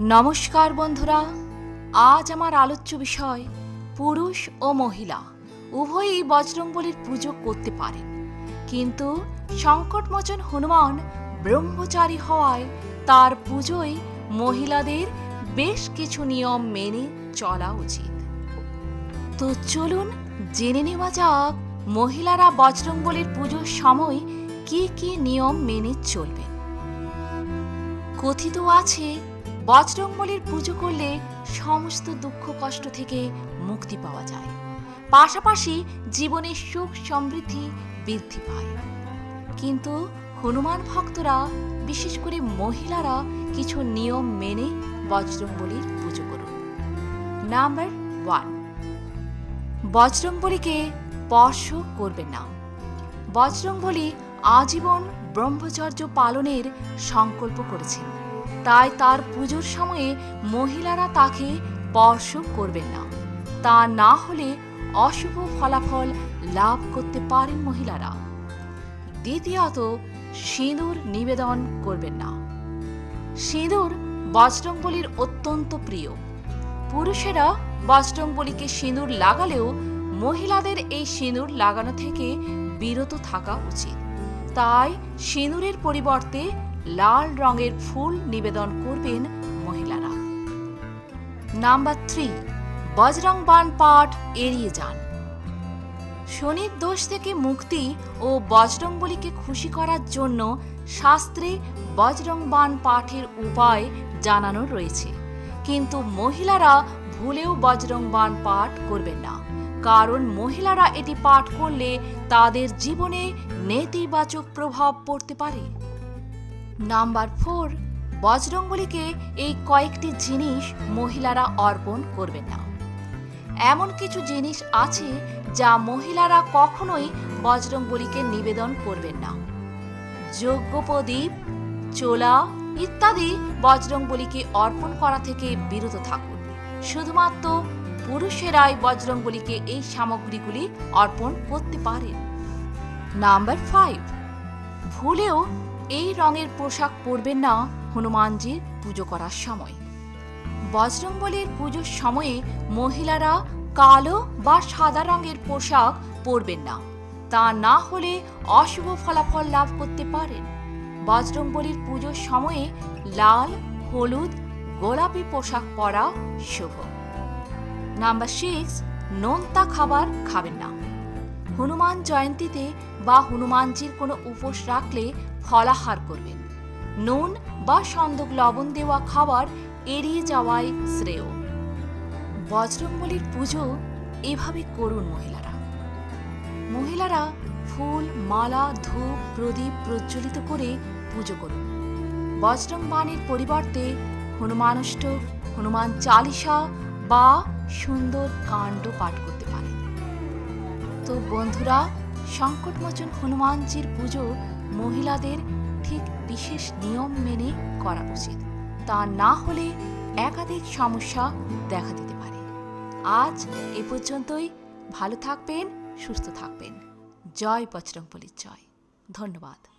নমস্কার বন্ধুরা, আজ আমার আলোচ্য বিষয়, পুরুষ ও মহিলা, উভয়ই বজরংবলীর পুজো করতে পারেন। কিন্তু সংকটমোচন হনুমান ব্রহ্মচারী হওয়ায় তার পুজোয় মহিলাদের বেশ কিছু নিয়ম মেনে চলা উচিত। তো চলুন জেনে নেওয়া যাক, মহিলারা বজরংবলীর পুজোর সময় কি কি নিয়ম মেনে চলবেন। কথিত আছে বজরংবলীর পুজো করলে সমস্ত দুঃখ কষ্ট থেকে মুক্তি পাওয়া যায়। পাশাপাশি জীবনের সুখ সমৃদ্ধি বৃদ্ধি পায়। কিন্তু হনুমান ভক্তরা, বিশেষ করে মহিলারা, কিছু নিয়ম মেনে বজরংবলীর পুজো করুন। নাম্বার ওয়ান, বজরংবলীকে স্পর্শ করবেন না। বজরংবলী আজীবন ব্রহ্মচর্য পালনের সংকল্প করেছেন। তাই তার পুজোর সময়ে মহিলারা তাকে স্পর্শ করবেন না। তা না হলে অশুভ ফলাফল লাভ করতে পারেন মহিলারা। দ্বিতীয়ত, সিঁদুর নিবেদন করবেন না। সিঁদুর বজরংবলীর অত্যন্ত প্রিয়। পুরুষেরা বজরংবলীকে সিঁদুর লাগালেও মহিলাদের এই সিঁদুর লাগানো থেকে বিরত থাকা উচিত। তাই সিঁদুরের পরিবর্তে লাল রঙের ফুল নিবেদন করবেন মহিলারা। নাম্বার থ্রি, বজরং বান পাঠ এড়িয়ে যান। শনির দোষ থেকে মুক্তি ও বজরংবলীকে খুশি করার জন্য শাস্ত্রে বজরং বান পাঠের উপায় জানানো রয়েছে। কিন্তু মহিলারা ভুলেও বজরং বান পাঠ করবেন না। কারণ মহিলারা এটি পাঠ করলে তাদের জীবনে নেতিবাচক প্রভাব পড়তে পারে। নাম্বার ফোর, বজরংবলীকে এই কয়েকটি জিনিস মহিলারা অর্পণ করবেন না। এমন কিছু জিনিস আছে যা মহিলারা কখনোই বজরংবলীকে নিবেদন করবেন না। যোগ্য প্রদীপ, চোলা ইত্যাদি বজরংবলীকে অর্পণ করা থেকে বিরত থাকুন। শুধুমাত্র পুরুষেরাই বজরংবলীকে এই সামগ্রীগুলি অর্পণ করতে পারেন। নাম্বার ফাইভ, ভুলেও এই রঙের পোশাক পরবেন না হনুমানজির পুজো করার সময়। বজরংবলীর পুজোর সময়ে মহিলারা কালো বা সাদা রঙের পোশাক পরবেন না। তা না হলে অশুভ ফলাফল লাভ করতে পারেন। বজরংবলীর পুজোর সময়ে লাল, হলুদ, গোলাপি পোশাক পরা শুভ। নাম্বার সিক্স নোনতা খাবার খাবেন না। হনুমান জয়ন্তীতে বা হনুমানজির কোনো উপোস রাখলে ফলাহার করবেন। নুন বা সন্দক লবণ দেওয়া খাবার এড়িয়ে যাওয়াই শ্রেয়। বজরংবলীর পুজো এভাবে করুন মহিলারা। মহিলারা ফুল, মালা, ধূপ, প্রদীপ প্রজ্বলিত করে পুজো করুন। বজরং বাণীর পরিবর্তে হনুমানষ্টক হনুমান চালিসা বা সুন্দর কাণ্ড পাঠ করতে পারেন। তো বন্ধুরা, সংকটমোচন হনুমানজির পুজো মহিলাদের ঠিক বিশেষ নিয়ম মেনে করা উচিত। তা না হলে একাধিক সমস্যা দেখা দিতে পারে। আজ এ পর্যন্তই। ভালো থাকবেন, সুস্থ থাকবেন। জয় বজরংবলীর জয়। ধন্যবাদ।